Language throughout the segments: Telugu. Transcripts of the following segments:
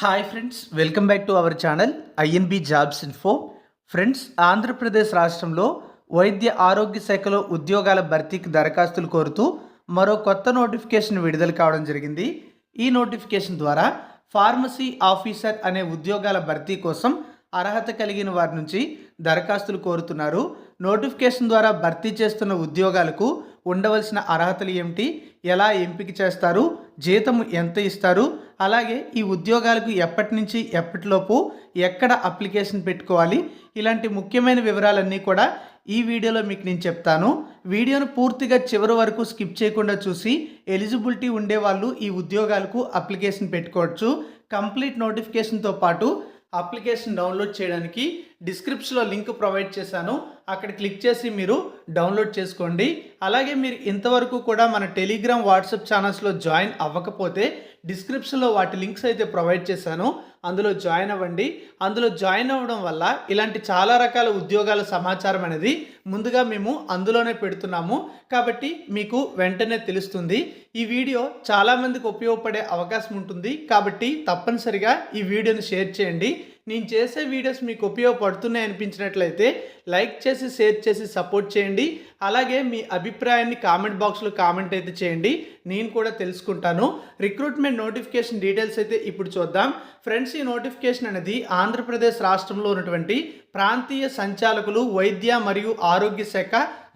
Hi friends welcome back to our channel INB jobs info friends Andhra Pradesh రాష్ట్రంలో వైద్య ఆరోగ్య శాఖలో ఉద్యోగాల భర్తీకి దరఖాస్తులు కోరుతూ మరో కొత్త నోటిఫికేషన్ విడుదల కావడం జరిగింది. ఈ నోటిఫికేషన్ ద్వారా ఫార్మసీ ఆఫీసర్ అనే ఉద్యోగాల భర్తీ కోసం అర్హత కలిగిన వారి నుంచి దరఖాస్తులు కోరుతున్నారు. నోటిఫికేషన్ ద్వారా భర్తీ చేస్తున్న ఉద్యోగాలకు ఉండవలసిన అర్హతలు ఏమిటి? ఎలా ఎంపిక చేస్తారు? జీతము ఎంత ఇస్తారు? అలాగే ఈ ఉద్యోగాలకు ఎప్పటి నుంచి ఎప్పటిలోపు ఎక్కడ అప్లికేషన్ పెట్టుకోవాలి? ఇలాంటి ముఖ్యమైన వివరాలన్నీ కూడా ఈ వీడియోలో మీకు నేను చెప్తాను. వీడియోను పూర్తిగా చివరి వరకు స్కిప్ చేయకుండా చూసి ఎలిజిబిలిటీ ఉండే వాళ్ళు ఈ ఉద్యోగాలకు అప్లికేషన్ పెట్టుకోవచ్చు. కంప్లీట్ నోటిఫికేషన్తో పాటు అప్లికేషన్ డౌన్లోడ్ చేయడానికి డిస్క్రిప్షన్లో లింక్ ప్రొవైడ్ చేశాను. అక్కడ క్లిక్ చేసి మీరు డౌన్లోడ్ చేసుకోండి. అలాగే మీరు ఇంతవరకు కూడా మన టెలిగ్రామ్ వాట్సాప్ ఛానల్స్లో జాయిన్ అవ్వకపోతే డిస్క్రిప్షన్లో వాటి లింక్స్ అయితే ప్రొవైడ్ చేశాను. అందులో జాయిన్ అవ్వండి. అందులో జాయిన్ అవ్వడం వల్ల ఇలాంటి చాలా రకాల ఉద్యోగాల సమాచారం అనేది ముందుగా మేము అందులోనే పెడుతున్నాము. కాబట్టి మీకు వెంటనే తెలుస్తుంది. ఈ వీడియో చాలామందికి ఉపయోగపడే అవకాశం ఉంటుంది. కాబట్టి తప్పనిసరిగా ఈ వీడియోని షేర్ చేయండి. నేను చేసే వీడియోస్ మీకు ఉపయోగపడుతున్నాయి అనిపించినట్లయితే లైక్ చేసి షేర్ చేసి సపోర్ట్ చేయండి. అలాగే మీ అభిప్రాయాన్ని కామెంట్ బాక్స్లో కామెంట్ అయితే చేయండి. నేను కూడా తెలుసుకుంటాను. రిక్రూట్మెంట్ నోటిఫికేషన్ డీటెయిల్స్ అయితే ఇప్పుడు చూద్దాం. ఫ్రెండ్స్ ఈ నోటిఫికేషన్ అనేది ఆంధ్రప్రదేశ్ రాష్ట్రంలో ఉన్నటువంటి ప్రాంతీయ సంచాలకులు వైద్య మరియు ఆరోగ్య శాఖ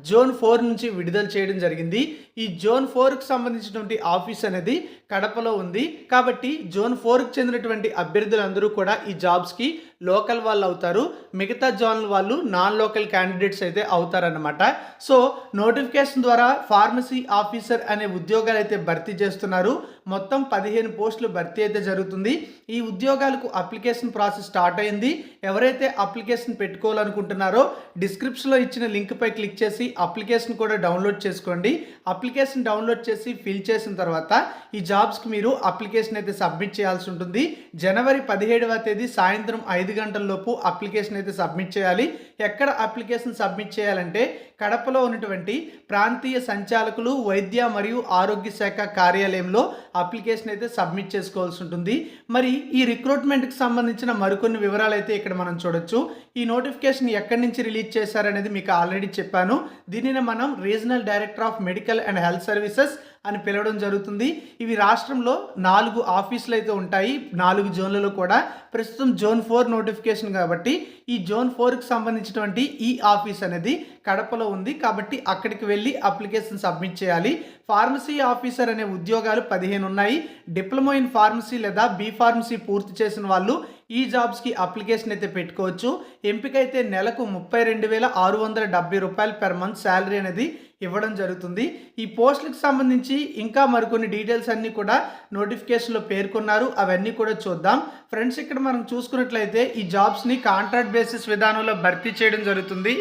జోన్ ఫోర్ నుంచి విడుదల చేయడం జరిగింది. ఈ జోన్ ఫోర్కి సంబంధించినటువంటి ఆఫీస్ అనేది కడపలో ఉంది. కాబట్టి జోన్ ఫోర్కి చెందినటువంటి అభ్యర్థులందరూ కూడా ఈ జాబ్స్కి లోకల్ వాళ్ళు అవుతారు. మిగతా జోన్ వాళ్ళు నాన్ లోకల్ క్యాండిడేట్స్ అయితే అవుతారనమాట సో నోటిఫికేషన్ ద్వారా ఫార్మసీ ఆఫీసర్ అనే ఉద్యోగాలు అయితే భర్తీ చేస్తున్నారు. మొత్తం పదిహేను పోస్టులు భర్తీ అయితే జరుగుతుంది. ఈ ఉద్యోగాలకు అప్లికేషన్ ప్రాసెస్ స్టార్ట్ అయింది. ఎవరైతే అప్లికేషన్ పెట్టుకోవాలనుకుంటున్నారో డిస్క్రిప్షన్లో ఇచ్చిన లింక్పై క్లిక్ చేసి అప్లికేషన్ కూడా డౌన్లోడ్ చేసుకోండి. అప్లికేషన్ డౌన్లోడ్ చేసి ఫిల్ చేసిన తర్వాత ఈ జాబ్స్కి మీరు అప్లికేషన్ అయితే సబ్మిట్ చేయాల్సి ఉంటుంది. జనవరి పదిహేడవ తేదీ సాయంత్రం ఐదు ఐదు లోపు అప్లికేషన్ అయితే సబ్మిట్ చేయాలి. ఎక్కడ అప్లికేషన్ సబ్మిట్ చేయాలంటే కడపలో ఉన్నటువంటి ప్రాంతీయ సంచాలకులు వైద్య మరియు ఆరోగ్య శాఖ కార్యాలయంలో అప్లికేషన్ అయితే సబ్మిట్ చేసుకోవాల్సి ఉంటుంది. మరి ఈ రిక్రూట్మెంట్కి సంబంధించిన మరికొన్ని వివరాలు అయితే ఇక్కడ మనం చూడొచ్చు. ఈ నోటిఫికేషన్ ఎక్కడి నుంచి రిలీజ్ చేశారనేది మీకు ఆల్రెడీ చెప్పాను. దీనిని మనం regional director of medical and health services అని పిలవడం జరుగుతుంది. ఇవి రాష్ట్రంలో నాలుగు ఆఫీసులు అయితే ఉంటాయి. నాలుగు జోన్లలో కూడా. ప్రస్తుతం జోన్ ఫోర్ నోటిఫికేషన్ కాబట్టి ఈ జోన్ ఫోర్కి సంబంధించినటువంటి ఈ ఆఫీస్ అనేది కడపలో ఉంది. కాబట్టి అక్కడికి వెళ్ళి అప్లికేషన్ సబ్మిట్ చేయాలి. ఫార్మసీ ఆఫీసర్ అనే ఉద్యోగాలు పదిహేను ఉన్నాయి. డిప్లొమా ఇన్ ఫార్మసీ లేదా బీ ఫార్మసీ పూర్తి చేసిన వాళ్ళు ఈ జాబ్స్కి అప్లికేషన్ అయితే పెట్టుకోవచ్చు. ఎంపిక అయితే నెలకు ముప్పై రెండు వేల ఆరు వందల డెబ్బై రూపాయలు పెర్ మంత్ శాలరీ అనేది ఇవ్వడం జరుగుతుంది. ఈ పోస్టులకు సంబంధించి ఇంకా మరికొన్ని డీటెయిల్స్ అన్నీ కూడా నోటిఫికేషన్లో పేర్కొన్నారు. అవన్నీ కూడా చూద్దాం. ఫ్రెండ్స్ ఇక్కడ మనం చూసుకున్నట్లయితే ఈ జాబ్స్ని కాంట్రాక్ట్ బేసిస్ విధానంలో భర్తీ చేయడం జరుగుతుంది.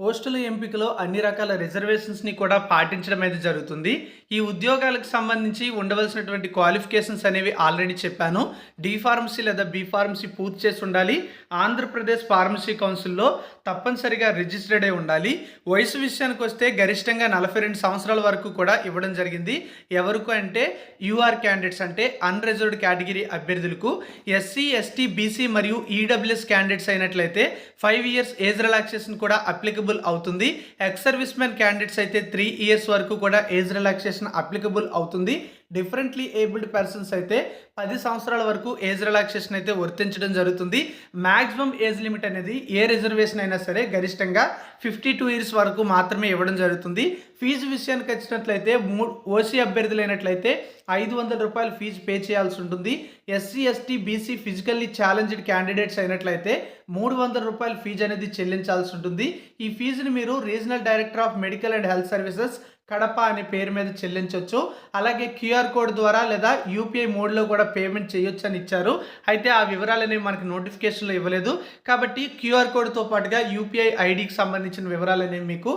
పోస్టుల ఎంపికలో అన్ని రకాల రిజర్వేషన్స్ని కూడా పాటించడం అయితే జరుగుతుంది. ఈ ఉద్యోగాలకు సంబంధించి ఉండవలసినటువంటి క్వాలిఫికేషన్స్ అనేవి ఆల్రెడీ చెప్పాను. డి ఫార్మసీ లేదా బి ఫార్మసీ పూర్తి చేసి ఉండాలి. ఆంధ్రప్రదేశ్ ఫార్మసీ కౌన్సిల్లో తప్పనిసరిగా రిజిస్టర్డ్ అయి ఉండాలి. వయసు విషయానికి వస్తే గరిష్టంగా నలభై రెండు సంవత్సరాల వరకు కూడా ఇవ్వడం జరిగింది. ఎవరికి అంటే యూఆర్ క్యాండిడేట్స్ అంటే అన్రిజర్వ్డ్ కేటగిరీ అభ్యర్థులకు ఎస్సీ ఎస్టీ బీసీ మరియు ఈడబ్ల్యూఎస్ క్యాండిడేట్స్ అయినట్లయితే ఫైవ్ ఇయర్స్ ఏజ్ రిలాక్సేషన్ కూడా అప్లికబుల్ అవుతుంది. ఎక్స్ సర్వీస్ మ్యాన్ క్యాండిడేట్స్ అయితే త్రీ ఇయర్స్ వరకు కూడా ఏజ్ రిలాక్సేషన్ అప్లికబుల్ అవుతుంది. డిఫరెంట్లీ ఏబుల్డ్ పర్సన్స్ అయితే పది సంవత్సరాల వరకు ఏజ్ రిలాక్సేషన్ అయితే వర్తించడం జరుగుతుంది. మ్యాక్సిమం ఏజ్ లిమిట్ అనేది ఏ రిజర్వేషన్ అయినా సరే గరిష్టంగా ఫిఫ్టీ టూ ఇయర్స్ వరకు మాత్రమే ఇవ్వడం జరుగుతుంది. ఫీజు విషయానికి వచ్చినట్లయితే మూ ఓసీ అభ్యర్థులైనట్లయితే ఐదు వందల రూపాయలు ఫీజు పే చేయాల్సి ఉంటుంది. SC ST BC physically challenged candidates అయినట్లయితే మూడు వందల రూపాయల ఫీజు అనేది చెల్లించాల్సి ఉంటుంది. ఈ ఫీజుని మీరు regional director of medical and health services Kadapa అనే పేరు మీద చెల్లించవచ్చు అలాగే క్యూఆర్ కోడ్ ద్వారా లేదా యూపీఐ మోడ్లో కూడా పేమెంట్ చేయొచ్చు అని ఇచ్చారు. అయితే ఆ వివరాలు అనేవి మనకి నోటిఫికేషన్లో ఇవ్వలేదు. కాబట్టి క్యూఆర్ కోడ్తో పాటుగా యూపీఐ ఐడికి సంబంధించిన వివరాలు అనేవి మీకు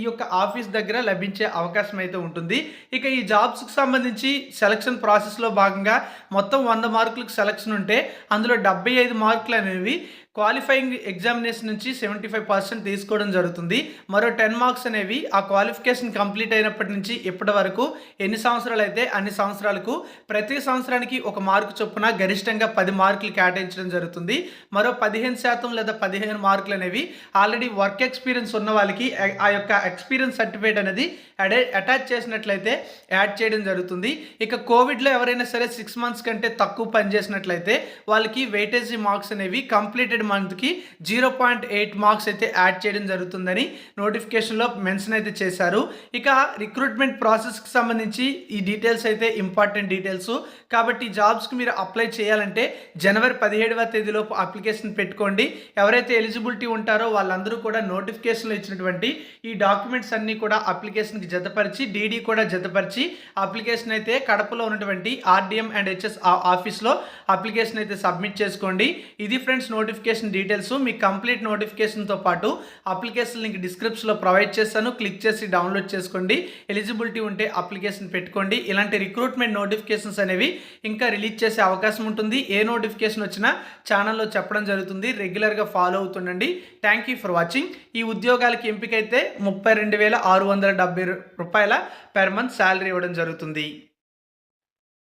ఈ యొక్క ఆఫీస్ దగ్గర లభించే అవకాశం అయితే ఉంటుంది. ఇక ఈ జాబ్స్కి సంబంధించి సెలక్షన్ ప్రాసెస్లో భాగంగా మొత్తం వంద మార్కులకు సెలక్షన్ ఉంటే అందులో డెబ్బై ఐదు మార్కులు అనేవి క్వాలిఫైయింగ్ ఎగ్జామినేషన్ నుంచి సెవెంటీ ఫైవ్ పర్సెంట్ తీసుకోవడం జరుగుతుంది. మరో టెన్ మార్క్స్ అనేవి ఆ క్వాలిఫికేషన్ కంప్లీట్ అయినప్పటి నుంచి ఇప్పటి వరకు ఎన్ని సంవత్సరాలు అయితే అన్ని సంవత్సరాలకు ప్రతి సంవత్సరానికి ఒక మార్కు చొప్పున గరిష్టంగా పది మార్కులు కేటాయించడం జరుగుతుంది. మరో పదిహేను శాతం లేదా పదిహేను మార్కులు అనేవి ఆల్రెడీ వర్క్ ఎక్స్పీరియన్స్ ఉన్న వాళ్ళకి ఆ- యొక్క ఎక్స్పీరియన్స్ సర్టిఫికేట్ అనేది అటాచ్ చేసినట్లయితే యాడ్ చేయడం జరుగుతుంది. ఇక కోవిడ్లో ఎవరైనా సరే సిక్స్ మంత్స్ కంటే తక్కువ పని చేసినట్లయితే వాళ్ళకి వెయిటేజీ మార్క్స్ అనేవి కంప్లీటెడ్ మంత్కి జీరో పాయింట్ ఎయిట్ మార్క్స్ అయితే యాడ్ చేయడం జరుగుతుందని నోటిఫికేషన్లో మెన్షన్ అయితే చేశారు. ఇక రిక్రూట్మెంట్ ప్రాసెస్కి సంబంధించి ఈ డీటెయిల్స్ అయితే ఇంపార్టెంట్ డీటెయిల్స్. కాబట్టి జాబ్స్కి మీరు అప్లై చేయాలంటే జనవరి పదిహేడవ తేదీలోపు అప్లికేషన్ పెట్టుకోండి. ఎవరైతే ఎలిజిబిలిటీ ఉంటారో వాళ్ళందరూ కూడా నోటిఫికేషన్లో ఇచ్చినటువంటి ఈ డాక్యుమెంట్స్ అన్నీ కూడా అప్లికేషన్కి జతపరిచి డీడీ కూడా జతపరిచి అప్లికేషన్ అయితే కడపలో ఉన్నటువంటి ఆర్డిఎం అండ్ హెచ్ఎస్ ఆఫీస్లో అప్లికేషన్ అయితే సబ్మిట్ చేసుకోండి. ఇది ఫ్రెండ్స్ నోటిఫికేషన్ డీటెయిల్స్ మీ కంప్లీట్ నోటిఫికేషన్తో పాటు అప్లికేషన్ లింక్ డిస్క్రిప్షన్లో ప్రొవైడ్ చేస్తాను. క్లిక్ చేసి డౌన్లోడ్ చేసుకోండి. ఎలిజిబిలిటీ ఉంటే అప్లికేషన్ పెట్టుకోండి. ఇలాంటి రిక్రూట్మెంట్ నోటిఫికేషన్స్ అనేవి ఇంకా రిలీజ్ చేసే అవకాశం ఉంటుంది. ఏ నోటిఫికేషన్ వచ్చినా ఛానల్లో చెప్పడం జరుగుతుంది. రెగ్యులర్గా ఫాలో అవుతుండండి. థ్యాంక్ యూ ఫర్ వాచింగ్ ఈ ఉద్యోగాలకి ఎంపికైతే ముప్పై రెండు వేల ఆరు వందల డెబ్బై రూపాయల పెర్ మంత్ శాలరీ ఇవ్వడం జరుగుతుంది.